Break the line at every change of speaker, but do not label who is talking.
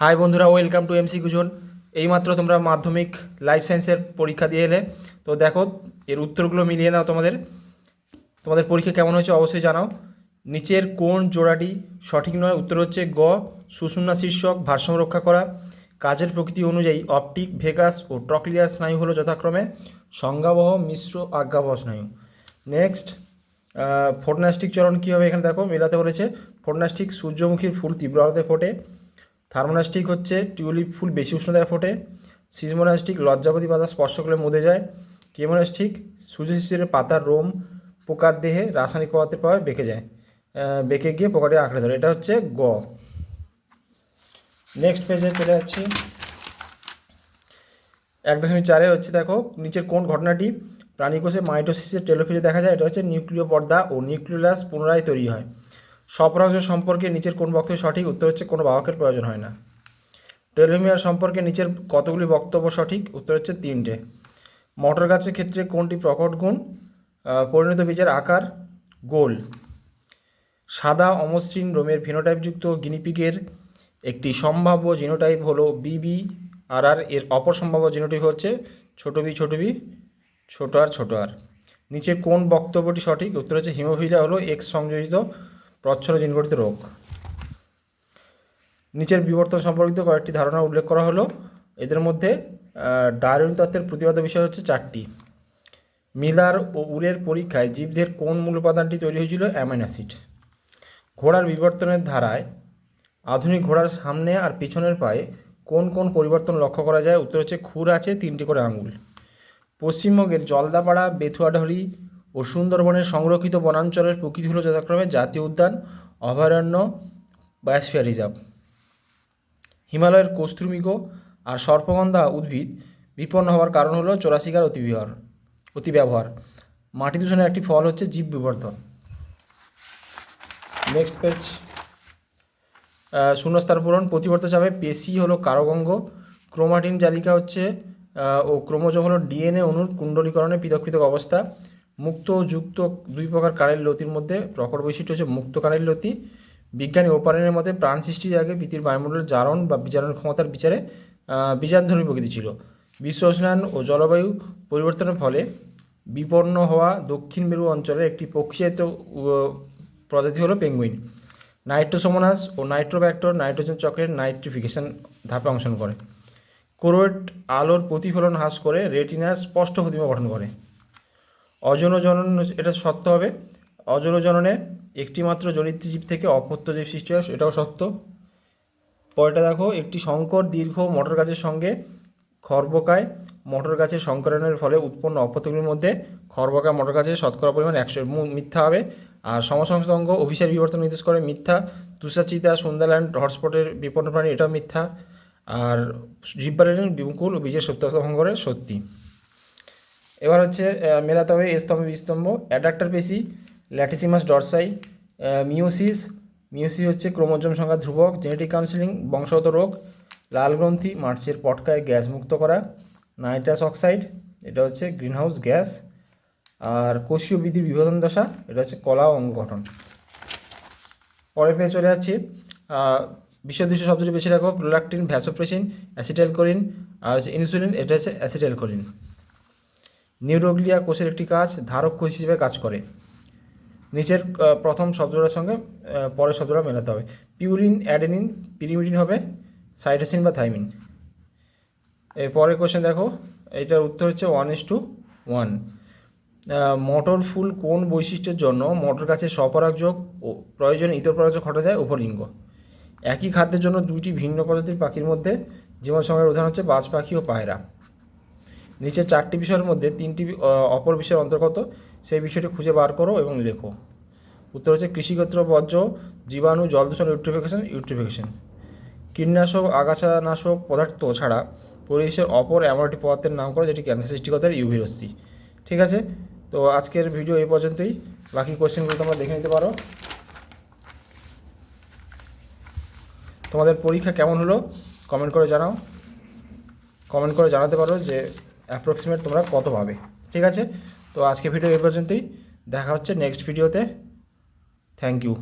High বন্ধুরা welcome to MC গুজন এইমাত্র তোমরা মাধ্যমিক লাইফ সায়েন্সের পরীক্ষা দিয়ে এলে। তো দেখো, এর উত্তরগুলো মিলিয়ে নাও তোমাদের। তোমাদের পরীক্ষা কেমন হয়েছে অবশ্যই জানাও। নিচের কোন জোড়াটি সঠিক নয়? উত্তর হচ্ছে গ, সুষুম্না শীর্ষক, ভারসাম্য রক্ষা করা। কাজের প্রকৃতি অনুযায়ী অপটিক ভেগাস ও ট্রক্লিয়ার স্নায়ু হলো যথাক্রমে। সংজ্ঞাবহ, মিশ্র, আজ্ঞাবহ স্নায়ু। নেক্সট ফোটনাস্টিক চরণ কী হবে এখানে দেখো, মেলাতে বলেছে। ফোটনাস্টিক সূর্যমুখীর ফুল তীব্র আলোতে ফোটে। থার্মোনাস্টিক হচ্ছে টিউলিপ ফুল বেশি উষ্ণতায় ফোটে, সিজমোনাস্টিক লজ্জাপতি পাতা স্পর্শ করলে মুদে যায়, কেমোনাস্টিক সূর্য শিশিরের পাতার রোম, পোকার দেহে রাসায়নিক পদার্থের প্রভাবে বেঁকে যায় বেঁকে গিয়ে পোকাটি আঁকড়ে ধরে। এটা হচ্ছে গ। নেক্সট পেজে চলে যাচ্ছি। এক দশমিক চারে হচ্ছে দেখো, নিচের কোন ঘটনাটি? প্রাণীকোষে মাইটোসিসের টেলোফিজে দেখা যায়, এটা হচ্ছে নিউক্লিয় পর্দা ও নিউক্লিয়াস পুনরায় তৈরি হয়। স্বপরাগজ সম্পর্কে নিচের কোন বক্তব্য সঠিক? উত্তর হচ্ছে কোনো বাহকের প্রয়োজন হয় না। টেলোমিয়ার সম্পর্কে নিচের কতগুলি বক্তব্য সঠিক? উত্তর হচ্ছে তিনটে। মটর গাছের ক্ষেত্রে কোনটি প্রকট গুণ? পরিণত বীজের আকার? গোল। সাদা অমসৃণ রোমের ফিনোটাইপযুক্ত গিনিপিগের একটি সম্ভাব্য জিনোটাইপ হলো বিবি আর আর এর অপর সম্ভাব্য জিনোটাইপ হচ্ছে ছোট বি ছোট বি ছোট আর ছোট আর নিচে কোন বক্তব্যটি সঠিক? উত্তর হচ্ছে হিমোফিলিয়া হলো এক্স সংযোজিত প্রচ্ছন্ন জিনগঠিত রোগ। নিচের বিবর্তন সম্পর্কিত কয়েকটি ধারণা উল্লেখ করা হলো। এদের মধ্যে ডারউইন তত্ত্বের প্রতিবাদ বিষয় হচ্ছে চারটি। মিলার ও উলের পরীক্ষায় জীবদের কোন মূল উপাদানটি তৈরি হয়েছিল? Amine acid. ঘোড়ার বিবর্তনের ধারায় আধুনিক ঘোড়ার সামনে আর পিছনের পায়ে কোন কোন পরিবর্তন লক্ষ্য করা যায়? উত্তর হচ্ছে, খুর আছে, তিনটি করে আঙুল। পশ্চিমবঙ্গের জলদাপাড়া বেথুয়াডহরি ও সুন্দরবনের সংরক্ষিত বনাঞ্চলের প্রকৃতি হল যথাক্রমে জাতীয় উদ্যান, অভয়ারণ্য বায়োস্ফিয়ার রিজার্ভ হিমালয়ের কস্তুরমিগো আর সর্পগন্ধা উদ্ভিদ বিপন্ন হওয়ার কারণ হলো চোরাশিকার অতিবিহার অতি ব্যবহার মাটি দূষণের একটি ফল হচ্ছে জীব বিবর্তন নেক্সট পেজ শূন্যস্থান পূরণ। প্রতিবর্ত চাপে পেশি হলো কারগঙ্গ। ক্রোমাটিন জালিকা হচ্ছে ও ক্রোমোজোম হলো ডিএনএ অণুর কুণ্ডলীকরণে পৃথক পৃথক অবস্থা। মুক্ত ও যুক্ত দুই প্রকার কারের লতির মধ্যে প্রকট বৈশিষ্ট্য হচ্ছে মুক্ত কারের লতি বিজ্ঞানী ওপারেনের মতে প্রাণ সৃষ্টির আগে পৃথিবীর বায়ুমণ্ডলের জারণ বা বিজারণ ক্ষমতার বিচারে আহ, বীজাণুধর্মী প্রকৃতি ছিল। বিশ্ব উষ্ণায়ন ও জলবায়ু পরিবর্তনের ফলে বিপন্ন হওয়া দক্ষিণ মেরু অঞ্চলের একটি প্রক্রিয়াত প্রজাতি হলো পেঙ্গুইন। নাইট্রোসোমোনাস ও নাইট্রোব্যাক্টর নাইট্রোজেন চক্রের নাইট্রিফিকেশন ধাপে অংশগ্রহণ করে। কোরোয়েট আলোর প্রতিফলন হ্রাস করে রেটিনার স্পষ্ট প্রতিমা গঠন করে। অজনজনন এটা সত্য হবে। অজনজননে একটি মাত্র জনিত জীব থেকে অপত্য জীব সৃষ্টি হয় এটাও সত্য। পরেরটা দেখো, একটি সংকর দীর্ঘ মটর গাছের সঙ্গে খর্বকায় মটর গাছের সংকরণের ফলে উৎপন্ন অপত্যগুলির মধ্যে খর্বকায় মটর গাছের শতকরা পরিমাণ একশো মিথ্যা হবে। আর সমসংস্থ অঙ্গ অভিসার বিবর্তন নির্দেশ করে মিথ্যা। তুষাচিতা সুন্দরল্যান্ড হটস্পটের বিপন্ন প্রাণী, এটাও মিথ্যা। আর জিব্বারের বিমুকুল ও বীজের সত্যাবস্থা সত্যি। এবার হচ্ছে মেলাতে হবে স্তম্ভ বিস্তম্ভ অ্যাডাক্টার পেশি ল্যাটিসিমাস ডরসাই মিওসিস মিওসিস হচ্ছে ক্রোমোজোম সংখ্যা ধ্রুবক জেনেটিক কাউন্সিলিং বংশগত রোগ, লাল গ্রন্থি, মার্চের পটকায় গ্যাস মুক্ত করা নাইট্রাস অক্সাইড এটা হচ্ছে গ্রিনহাউস গ্যাস আর কোষীয় বৃদ্ধির বিভাজন দশা, এটা হচ্ছে কলা অঙ্গ গঠন। পরের পেয়ে চলে যাচ্ছি বিশ্বদৃশ্য শব্দটি বেছে রাখো প্রোলাক্টিন ভ্যাসোপ্রেসিন অ্যাসিটাইলকোলিন আর হচ্ছে ইনসুলিন এটা হচ্ছে অ্যাসিটাইলকোলিন নিউরোগ্লিয়া কোষের একটি কাজ, ধারক কোষ হিসেবে কাজ করে। নিচের প্রথম শব্দটার সঙ্গে পরের শব্দটা মেলাতে হবে। পিউরিন, অ্যাডেনিন, পিরিমিডিন হবে, সাইটোসিন বা থাইমিন। পরের কোশ্চেন দেখো, এটার উত্তর হচ্ছে ওয়ান ইস টু ওয়ান মটর, ফুল কোন বৈশিষ্ট্যের জন্য মটর গাছের স্বপরাগযোগ ও প্রয়োজনে ইতর পরাগযোগ ঘটা যায় উপলিঙ্গ একই খাদ্যের জন্য দুইটি ভিন্ন প্রজাতির পাখির মধ্যে, জীবন সময়ের উদাহরণ হচ্ছে বাজ পাখি ও পায়রা। নিচের চারটি বিষয়ের মধ্যে তিনটি অপর বিষয়ের অন্তর্গত, সেই বিষয়টি খুঁজে বার করো এবং লেখো। উত্তর হচ্ছে কৃষিক্ষেত্র, বর্জ্য, জীবাণু, জল দূষণ ইউট্রিফিকেশন ইউট্রিফিকেশন। কীটনাশক, আগাছানাশক পদার্থ ছাড়া পরিবেশের অপর এমন একটি পদার্থের নাম করো যেটি ক্যান্সার সৃষ্টি করে ইউভি রশ্মি ঠিক আছে? তো আজকের ভিডিও এই পর্যন্তই। বাকি কোশ্চেনগুলো তোমরা দেখে নিতে পারো। তোমাদের পরীক্ষা কেমন হলো? কমেন্ট করে জানাও। কমেন্ট করে জানাতে পারো যে অ্যাপ্রক্সিমেট তোমরা কত পাবে, ঠিক আছে? তো আজকে ভিডিও এ পর্যন্তই। দেখা হচ্ছে নেক্সট ভিডিওতে থ্যাংক ইউ